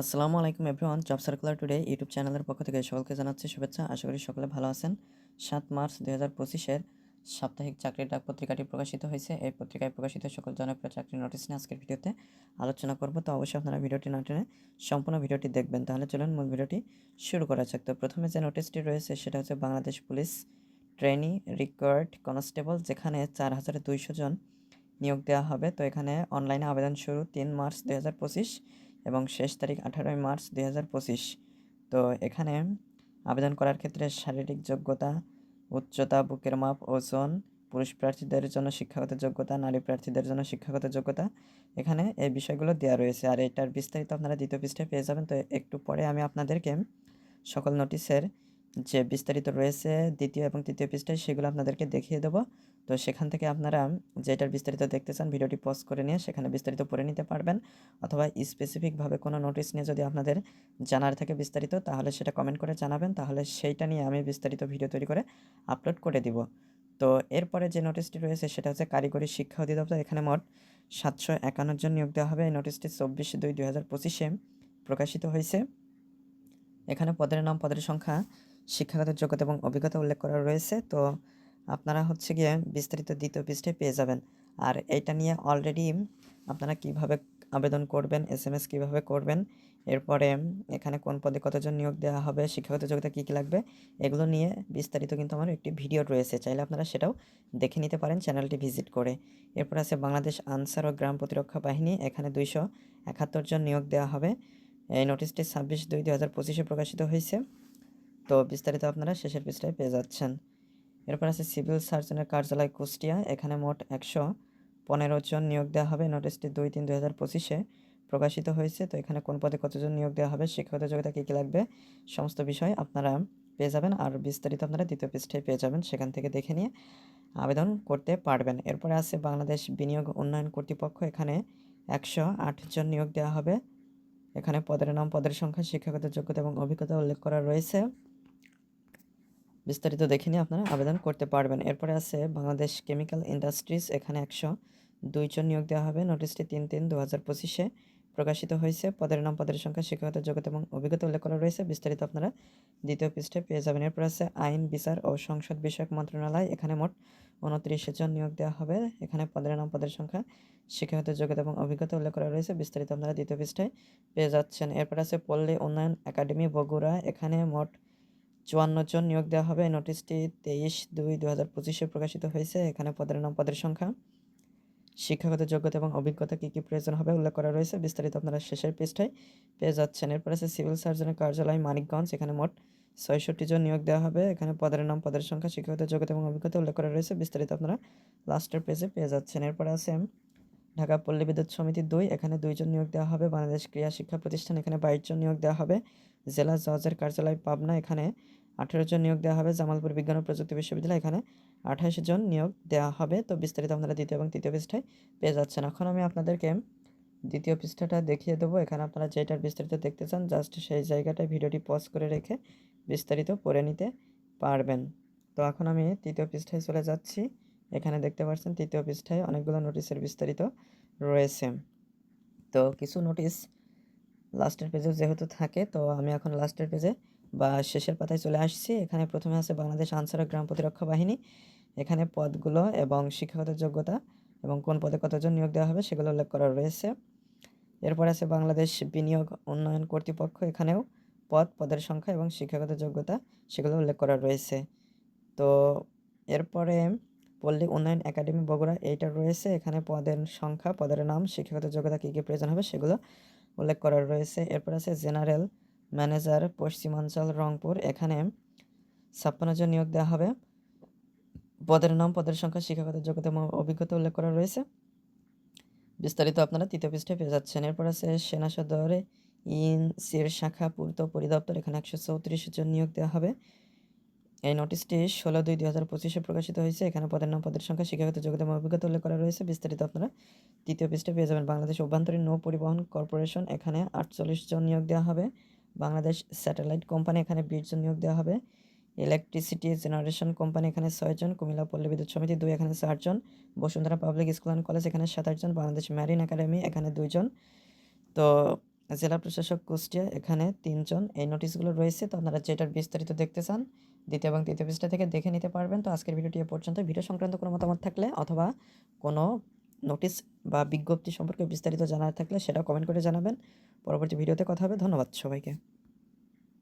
আসসালামু আলাইকুম everyone, job circular today YouTube চ্যানেলের পক্ষ থেকে সকলকে জানাচ্ছি শুভেচ্ছা। আশা করি সকলে ভালো আছেন। সাত মার্চ দুই হাজার পঁচিশের সাপ্তাহিক চাকরির ডাক পত্রিকাটি প্রকাশিত হয়েছে। এই পত্রিকায় প্রকাশিত সকল জনপ্রিয় চাকরি নোটিস নিয়ে আজকের ভিডিওতে আলোচনা করব। তো অবশ্যই আপনারা ভিডিওটি না টেনে সম্পূর্ণ ভিডিওটি দেখবেন। তাহলে চলুন মূল ভিডিওটি শুরু করা যাক। তো প্রথমে যে নোটিশটি রয়েছে সেটা হচ্ছে Bangladesh police trainee required constable, যেখানে চার হাজার দুইশো জন নিয়োগ দেওয়া হবে। তো এখানে অনলাইনে আবেদন শুরু তিন মার্চ দুই হাজার পঁচিশ। এবং শেষ তারিখ আঠারোই মার্চ দুই হাজার পঁচিশ। তো এখানে আবেদন করার ক্ষেত্রে শারীরিক যোগ্যতা, উচ্চতা, বুকের মাপ, ওজন, পুরুষ প্রার্থীদের জন্য শিক্ষাগত যোগ্যতা, নারী প্রার্থীদের জন্য শিক্ষাগত যোগ্যতা, এখানে এই বিষয়গুলো দেওয়া রয়েছে। আর এটার বিস্তারিত আপনারা দ্বিতীয় পৃষ্ঠায় পেয়ে যাবেন। তো একটু পরে আমি আপনাদেরকে সকল নোটিশের যে বিস্তারিত রয়েছে দ্বিতীয় এবং তৃতীয় পৃষ্ঠায় সেগুলো আপনাদেরকে দেখিয়ে দেবো। তো সেখান থেকে আপনারা যেটার বিস্তারিত দেখতে চান ভিডিওটি পজ করে নিয়ে সেখানে বিস্তারিত পড়ে নিতে পারবেন। অথবা স্পেসিফিকভাবে কোনো নোটিশ নিয়ে যদি আপনাদের জানার থাকে বিস্তারিত, তাহলে সেটা কমেন্ট করে জানাবেন। তাহলে সেইটা নিয়ে আমি বিস্তারিত ভিডিও তৈরি করে আপলোড করে দিব। তো এরপরে যে নোটিশটি রয়েছে সেটা হচ্ছে কারিগরি শিক্ষা অধিদপ্তর। এখানে মোট সাতশো একান্ন জন নিয়োগ দেওয়া হবে। এই নোটিশটি চব্বিশ দুই দুই হাজার পঁচিশে প্রকাশিত হয়েছে। এখানে পদের নাম, পদের সংখ্যা শিক্ষাগত যোগ্যতা এবং অভিজ্ঞতা উল্লেখ করা রয়েছে। তো আপনারা হচ্ছে গিয়ে বিস্তারিত দ্বিতীয় পৃষ্ঠায় পেয়ে যাবেন। আর এইটা নিয়ে অলরেডি আপনারা কীভাবে আবেদন করবেন এস এম এস কীভাবে করবেন, এরপরে এখানে কোন পদে কতজন নিয়োগ দেওয়া হবে, শিক্ষাগত যোগ্যতা কী কী লাগবে, এগুলো নিয়ে বিস্তারিত কিন্তু আমার একটি ভিডিও রয়েছে। চাইলে আপনারা সেটাও দেখে নিতে পারেন চ্যানেলটি ভিজিট করে। এরপর আছে বাংলাদেশ আনসার ও গ্রাম প্রতিরক্ষা বাহিনী, এখানে দুইশো একাত্তর জন নিয়োগ দেওয়া হবে। এই নোটিশটি ছাব্বিশ দুই দু হাজার পঁচিশে প্রকাশিত হয়েছে। তো বিস্তারিত আপনারা শেষের পৃষ্ঠায় পেয়ে যাচ্ছেন। এরপর আছে সিভিল সার্জনের কার্যালয় কুষ্টিয়া। এখানে মোট একশো পনেরো জন নিয়োগ দেওয়া হবে। নোটিশটি দুই তিন দুই হাজার পঁচিশে প্রকাশিত হয়েছে। তো এখানে কোন পদে কতজন নিয়োগ দেওয়া হবে, শিক্ষাগত যোগ্যতা কী কী লাগবে, সমস্ত বিষয় আপনারা পেয়ে যাবেন। আর বিস্তারিত আপনারা দ্বিতীয় পৃষ্ঠায় পেয়ে যাবেন, সেখান থেকে দেখে নিয়ে আবেদন করতে পারবেন। এরপরে আছে বাংলাদেশ বিনিয়োগ উন্নয়ন কর্তৃপক্ষ। এখানে একশো আট জন নিয়োগ দেওয়া হবে। এখানে পদের নাম, পদের সংখ্যা, শিক্ষাগত যোগ্যতা এবং অভিজ্ঞতা উল্লেখ করা রয়েছে। বিস্তারিত দেখে নিয়ে আপনারা আবেদন করতে পারবেন। এরপরে আছে বাংলাদেশ কেমিক্যাল ইন্ডাস্ট্রিজ, এখানে একশো দুইজন নিয়োগ দেওয়া হবে। নোটিশটি তিন তিন দু হাজার পঁচিশে প্রকাশিত হয়েছে। পদের নাম, পদের সংখ্যা, শিক্ষাগত যোগ্যতা এবং অভিজ্ঞতা উল্লেখ করা রয়েছে। বিস্তারিত আপনারা দ্বিতীয় পৃষ্ঠে পেয়ে যাবেন। এরপর আছে আইন, বিচার ও সংসদ বিষয়ক মন্ত্রণালয়, এখানে মোট উনত্রিশ জন নিয়োগ দেওয়া হবে। এখানে পদের নাম, পদের সংখ্যা, শিক্ষাগত যোগ্যতা এবং অভিজ্ঞতা উল্লেখ করা রয়েছে। বিস্তারিত আপনারা দ্বিতীয় পৃষ্ঠায় পেয়ে যাচ্ছেন। এরপর আছে পল্লী উন্নয়ন একাডেমি বগুড়া, এখানে মোট চুয়ান্ন জন নিয়োগ দেওয়া হবে। নোটিশটি তেইশ দুই দু হাজার পঁচিশে প্রকাশিত হয়েছে। এখানে পদের নাম, পদের সংখ্যা, শিক্ষাগত যোগ্যতা এবং অভিজ্ঞতা কী কী প্রয়োজন হবে উল্লেখ করা রয়েছে। বিস্তারিত আপনারা শেষের পৃষ্ঠায় পেয়ে যাচ্ছেন। এরপর আছে সিভিল সার্জনের কার্যালয় মানিকগঞ্জ। এখানে মোট ছয়ষট্টি জন নিয়োগ দেওয়া হবে। এখানে পদের নাম, পদের সংখ্যা, শিক্ষাগত যোগ্যতা এবং অভিজ্ঞতা উল্লেখ করা রয়েছে। বিস্তারিত আপনারা লাস্টের পেজে পেয়ে যাচ্ছেন। এরপরে আছে ঢাকা পল্লী বিদ্যুৎ সমিতি দুই, এখানে দুইজন নিয়োগ দেওয়া হবে। বাংলাদেশ ক্রীড়া শিক্ষা প্রতিষ্ঠান, এখানে বাইশ জন নিয়োগ দেওয়া হবে। জেলা জজের কার্যালয় পাবনা, এখানে আঠেরো জন নিয়োগ দেওয়া হবে। জামালপুর বিজ্ঞান ও প্রযুক্তি বিশ্ববিদ্যালয়, এখানে আঠাশ জন নিয়োগ দেওয়া হবে। তো বিস্তারিত আপনারা দ্বিতীয় এবং তৃতীয় পৃষ্ঠায় পেয়ে যাচ্ছেন। এখন আমি আপনাদেরকে দ্বিতীয় পৃষ্ঠাটা দেখিয়ে দেবো। এখানে আপনারা যেটার বিস্তারিত দেখতে চান, জাস্ট সেই জায়গাটায় ভিডিওটি পজ করে রেখে বিস্তারিত পড়ে নিতে পারবেন। তো এখন আমি তৃতীয় পৃষ্ঠায় চলে যাচ্ছি। এখানে দেখতে পাচ্ছেন তৃতীয় পৃষ্ঠায় অনেকগুলো নোটিশের বিস্তারিত রয়েছে। তো কিছু নোটিশ লাস্টের পেজে যেহেতু থাকে, তো আমি এখন লাস্টের পেজে বা শেষের পাতায় চলে আসছি। এখানে প্রথমে আছে বাংলাদেশ আনসার গ্রাম প্রতিরক্ষা বাহিনী। এখানে পদগুলো এবং শিক্ষাগত যোগ্যতা এবং কোন পদে কতজন নিয়োগ দেওয়া হবে সেগুলো উল্লেখ করা রয়েছে। এরপর আছে বাংলাদেশ বিনিয়োগ উন্নয়ন কর্তৃপক্ষ। এখানেও পদ, পদের সংখ্যা এবং শিক্ষাগত যোগ্যতা সেগুলো উল্লেখ করা রয়েছে। তো এরপরে পল্লী উন্নয়ন একাডেমি, বগুড়া, এইটা রয়েছে। এখানে পদের সংখ্যা, পদের নাম, শিক্ষাগত যোগ্যতা কী কী প্রয়োজন হবে সেগুলো উল্লেখ করা রয়েছে। এরপর আছে জেনারেল ম্যানেজার, পশ্চিমাঞ্চল, রংপুর। এখানে ছাপ্পান্ন জন নিয়োগ দেওয়া হবে। পদের নাম, পদের সংখ্যা, শিক্ষাগত যোগ্যতা এবং অভিজ্ঞতা উল্লেখ করা রয়েছে। বিস্তারিত আপনারা তৃতীয় পৃষ্ঠে পেয়ে যাচ্ছেন। এরপর আছে সেনা সদরে ইন সির শাখা, পূর্ত পরিদপ্তর। এখানে একশো চৌত্রিশ জন নিয়োগ দেওয়া হবে। এই নোটিশটি ষোলো দুই দুই হাজার পঁচিশে প্রকাশিত হয়েছে। এখানে পদের নাম, পদের সংখ্যা, শিক্ষাগত যোগ্যতা, অভিজ্ঞতা উল্লেখ করা রয়েছে। বিস্তারিত আপনারা তৃতীয় পৃষ্ঠে পেয়ে যাবেন। বাংলাদেশ অভ্যন্তরীণ নৌ পরিবহন কর্পোরেশন, এখানে আটচল্লিশ জন নিয়োগ দেওয়া হবে। বাংলাদেশ স্যাটেলাইট কোম্পানি, এখানে বিশ জন নিয়োগ দেওয়া হবে। ইলেকট্রিসিটি জেনারেশন কোম্পানি, এখানে ছয়জন কুমিল্লা পল্লী বিদ্যুৎ সমিতি, দুই, এখানে চারজন Bashundhara public school and college, এখানে সাতাশ জন। বাংলাদেশ ম্যারিন একাডেমি, এখানে দুইজন তো জেলা প্রশাসক কুষ্টিয়া, এখানে তিনজন। এই নোটিশগুলো রয়েছে, তো আপনারা যেটার বিস্তারিত দেখতে চান, দ্বিতীয় এবং তৃতীয় পৃষ্ঠা থেকে দেখে নিতে পারবেন। তো আজকের ভিডিওটি এ পর্যন্ত। ভিডিও সংক্রান্ত কোনো মতামত থাকলে অথবা কোনো নোটিশ বা বিজ্ঞপ্তি সম্পর্কে বিস্তারিত জানার থাকলে সেটা কমেন্ট করে জানাবেন। পরবর্তী ভিডিওতে কথা হবে। ধন্যবাদ সবাইকে।